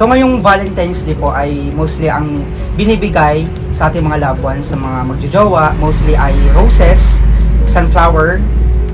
So ngayong Valentine's Day po ay mostly ang binibigay sa ating mga loved ones sa mga magjojowa, mostly ay roses, sunflower,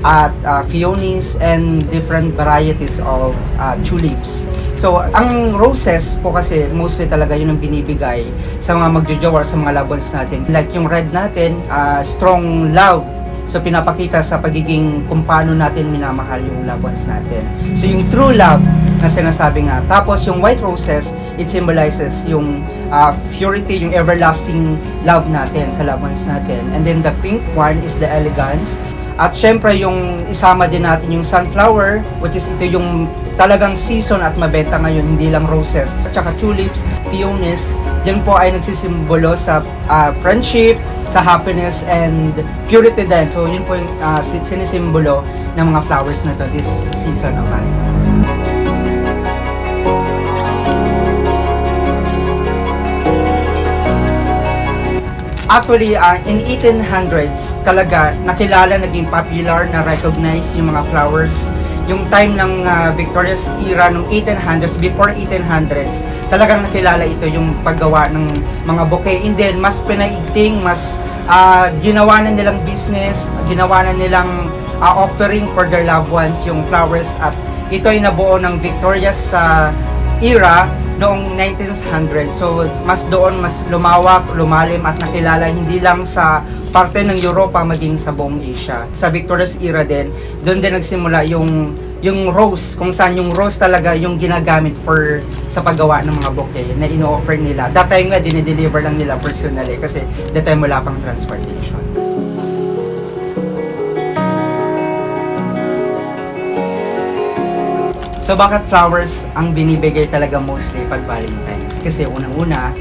at uh, peonies and different varieties of uh, tulips. So, ang roses po kasi mostly talaga yun ang binibigay sa mga magjojowa sa mga loved ones natin. Like yung red natin, uh, strong love So pinapakita sa pagiging kung paano natin minamahal yung loved ones natin. So yung true love na sinasabi nga. Tapos yung white roses, it symbolizes yung uh, purity, yung everlasting love natin sa loved ones natin. And then the pink one is the elegance. At syempre yung isama din natin yung sunflower, which is ito yung talagang season at mabenta ngayon, hindi lang roses. At saka tulips, peonies, yan po ay nagsisimbolo sa uh, friendship, sa happiness and purity din. So yun po yung uh, sin- sinisimbolo ng mga flowers na to this season of Valentine's. Actually, uh, in 1800s, talaga nakilala, naging popular, na recognize yung mga flowers. Yung time ng uh, Victoria's era, nung 1800s, before 1800s, talagang nakilala ito yung paggawa ng mga bouquet. And then, mas pinaigting, mas uh, ginawa na nilang business, ginawa na nilang uh, offering for their loved ones yung flowers. At ito ay nabuo ng Victoria's uh, era noong 1900. So, mas doon, mas lumawak, lumalim at nakilala hindi lang sa parte ng Europa maging sa buong Asia. Sa Victoria's era din, doon din nagsimula yung yung rose, kung saan yung rose talaga yung ginagamit for sa paggawa ng mga bouquet na ino-offer nila. That time nga, dinideliver lang nila personally kasi that time wala pang transportation. So bakit flowers ang binibigay talaga mostly pag Valentine's? Kasi unang-una,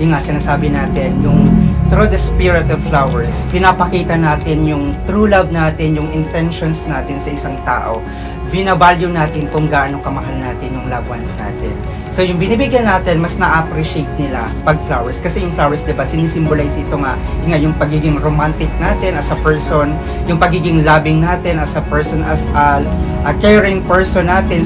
yung nga sinasabi natin, yung through the spirit of flowers, pinapakita natin yung true love natin, yung intentions natin sa isang tao. Vinavalue natin kung gaano kamahal natin yung loved ones natin. So yung binibigyan natin, mas na-appreciate nila pag flowers. Kasi yung flowers, di ba, sinisimbolize ito nga, yung, yung pagiging romantic natin as a person, yung pagiging loving natin as a person, as a, a caring person natin.